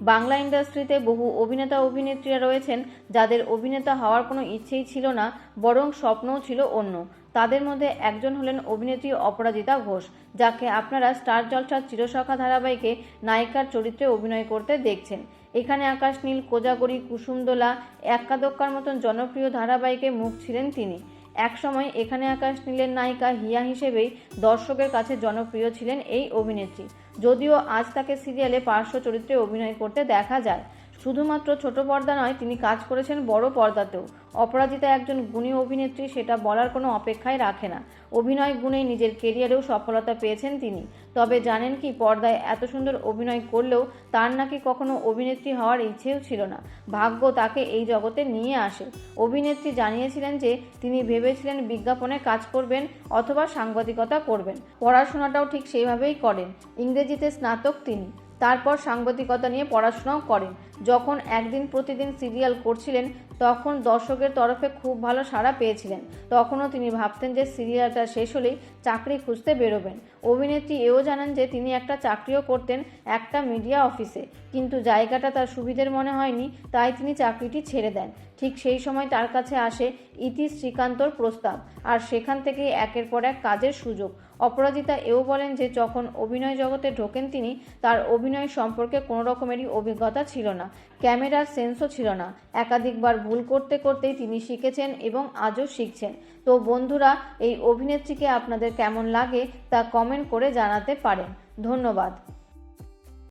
বাংলা ইন্ডাস্ট্রিতে বহু অভিনেতা অভিনেত্রীরা রয়েছেন, যাদের অভিনেতা হওয়ার কোনো ইচ্ছেই ছিল না, বরং স্বপ্নও ছিল অন্য। তাদের মধ্যে একজন হলেন অভিনেত্রী অপরাজিতা ঘোষ, যাকে আপনারা স্টার জলসার চিরসখা ধারাবাহিকে নায়িকার চরিত্রে অভিনয় করতে দেখছেন। এখানে আকাশ নীল, কোজাগরি, কুসুমদোলা এক্কাদোক্কার মতন জনপ্রিয় ধারাবাহিকে মুখ ছিলেন তিনি। একসময় এখানে আকাশ নীলের নায়িকা হিয়া হিসেবেই দর্শকের কাছে জনপ্রিয় ছিলেন এই অভিনেত্রী। যদিও আজ তাকে সিরিয়ালে পার্শ্ব চরিত্রে অভিনয় করতে দেখা যায়। শুধুমাত্র ছোট পর্দা নয়, তিনি কাজ করেছেন বড় পর্দাতেও। অপরাজিতা একজন গুণী অভিনেত্রী, সেটা বলার কোনো অপেক্ষায় রাখে না। অভিনয় গুণেই নিজের কেরিয়ারেও সফলতা পেয়েছেন তিনি। তবে জানেন কি, পর্দায় এত সুন্দর অভিনয় করলেও তার নাকি কখনো অভিনেত্রী হওয়ার ইচ্ছেও ছিল না। ভাগ্য তাকে এই জগতে নিয়ে আসে। অভিনেত্রী জানিয়েছিলেন যে, তিনি ভেবেছিলেন বিজ্ঞাপনে কাজ করবেন অথবা সাংবাদিকতা করবেন। পড়াশোনাটাও ঠিক সেইভাবেই করেন। ইংরেজিতে স্নাতক তিনি। তারপর সাংবাদিকতা নিয়ে পড়াশোনাও করেন। যখন একদিন প্রতিদিন সিরিয়াল করছিলেন, তখন দর্শকের তরফে খুব ভালো সাড়া পেয়েছিলেন। তখনও তিনি ভাবতেন যে সিরিয়ালটা শেষ হলেই চাকরি খুঁজতে বেরোবেন। অভিনেত্রী এও জানান যে তিনি একটা চাকরিও করতেন একটা মিডিয়া অফিসে, কিন্তু জায়গাটা তার সুবিধের মনে হয়নি, তাই তিনি চাকরিটি ছেড়ে দেন। ঠিক সেই সময় তার কাছে আসে ইতি শ্রীকান্তর প্রস্তাব, আর সেখান থেকেই একের পর এক কাজের সুযোগ। অপরাজিতা এও বলেন যে যখন অভিনয় জগতে ঢোকেন তিনি, তার অভিনয় সম্পর্কে কোনো রকমেরই অভিজ্ঞতা ছিল না, ক্যামেরার সেন্সও ছিল না। একাধিকবার ভুল করতে করতেই তিনি শিখেছেন এবং আজও শিখছেন। তো বন্ধুরা, এই অভিনেত্রীকে আপনাদের কেমন লাগে তা কমেন্ট করে জানাতে পারেন। ধন্যবাদ।